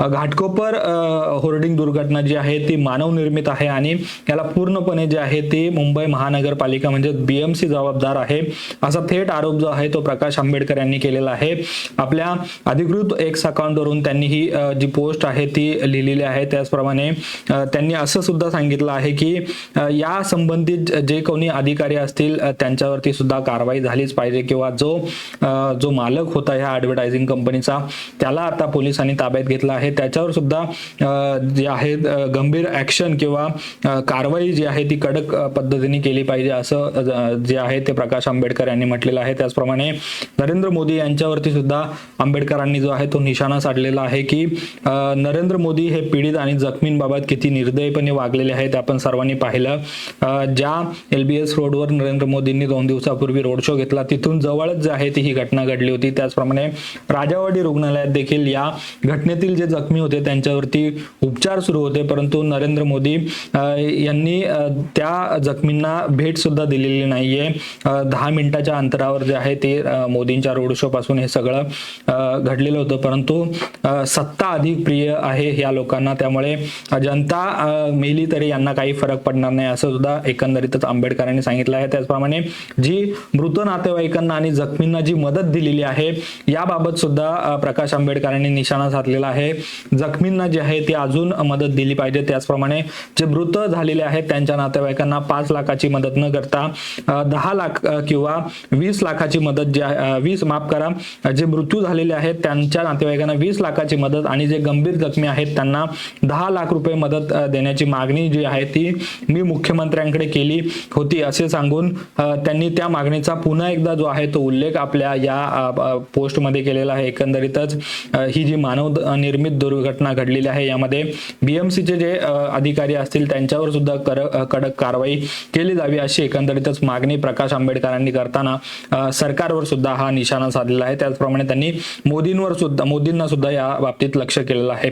Ghatkopar hoarding दुर्घटना जी आहे ती मानवनिर्मित आहे आणि याला पूर्णपणे जे आहे ती मुंबई महानगरपालिका म्हणजे बीएमसी जबाबदार आहे. असा थेट आरोप जो आहे तो प्रकाश आंबेडकर यांनी केलेला आहे. आपल्या अधिकृत एक्स अकाउंटवरून त्यांनी ही जी पोस्ट आहे ती लिहिलेली आहे. त्याचप्रमाणे त्यांनी असं सुद्धा सांगितलं आहे की या संबंधित जे कोणी अधिकारी असतील त्यांच्यावरती सुद्धा कारवाई झालीच पाहिजे किंवा जो जो मालक होता ह्या ऍडव्हर्टायझिंग कंपनीचा त्याला आता पोलिसांनी ताब्यात घेतला आहे. त्याच्यावर सुद्धा जे आहे गंभीर ऍक्शन किंवा कारवाई जी आहे ती कडक पद्धतीने केली पाहिजे असं जे आहे ते प्रकाश आंबेडकर यांनी म्हटलेलं आहे. त्याचप्रमाणे नरेंद्र मोदी यांच्यावरती सुद्धा आंबेडकरांनी जो आहे तो निशाणा साधलेला आहे की नरेंद्र मोदी हे पीडित आणि जखमींबाबत किती निर्दयपणे वागलेले आहेत आपण सर्वांनी पाहिलं. ज्या एल बी एस रोडवर नरेंद्र मोदींनी दोन दिवसापूर्वी रोड शो घेतला तिथून जवळच जे आहे ती ही घटना घडली होती. त्याचप्रमाणे राजावाडी रुग्णालयात देखील या घटनेतील जे जखमी होते त्यांच्यावरती उपचार सुरू होते परंतु नरेंद्र मोदी यांनी त्या जखमींना भेट सुद्धा दिलेली नाहीये. दहा मिनिटाच्या अंतरावर जे आहे ते मोदींच्या रोड शो पासून हे सगळं घडलेलं होतं. परंतु सत्ता अधिक प्रिय आहे या लोकांना. त्यामुळे जनता मेली तरी यांना काही फरक पडणार नाही असं सुद्धा एकंदरीतच आंबेडकरांनी सांगितलं आहे. त्याचप्रमाणे जी मृत नातेवाईकांना आणि जखमींना जी मदत दिलेली आहे याबाबत सुद्धा प्रकाश आंबेडकरांनी निशाणा साधलेला आहे. जखमींना जे आहे ती अजून मदत दिली पाहिजे. त्याचप्रमाणे जे मृत झालेले आहेत त्यांच्या नातेवाईकांना पाच लाखाची मदत न करता दहा लाख किंवा वीस लाखाची मदत जी आहे वीस माफ करा जे मृत्यू झालेले आहेत त्यांच्या नातेवाईकांना वीस लाखाची मदत आणि जे गंभीर जखमी आहेत त्यांना दहा लाख रुपये मदत देण्याची मागणी जी आहे ती मी मुख्यमंत्र्यांकडे केली होती. असे सांगून त्यांनी त्या मागणीचा पुन्हा एकदा जो आहे तो उल्लेख आपल्या या पोस्टमध्ये केलेला आहे. एकंदरीतच ही जी मानव निर्मित गंभीर दुर्घटना घडलेली आहे. यामध्ये बीएमसीचे जे अधिकारी असतील त्यांच्यावर सुद्धा कर कडक कारवाई केली जावी अशी एकंदरीतच मागणी प्रकाश आंबेडकरांनी करताना सरकारवर सुद्धा हा निशाणा साधलेला आहे. त्याचप्रमाणे त्यांनी मोदींवर सुद्धा मोदींना सुद्धा या बाबतीत लक्ष केलेलं आहे.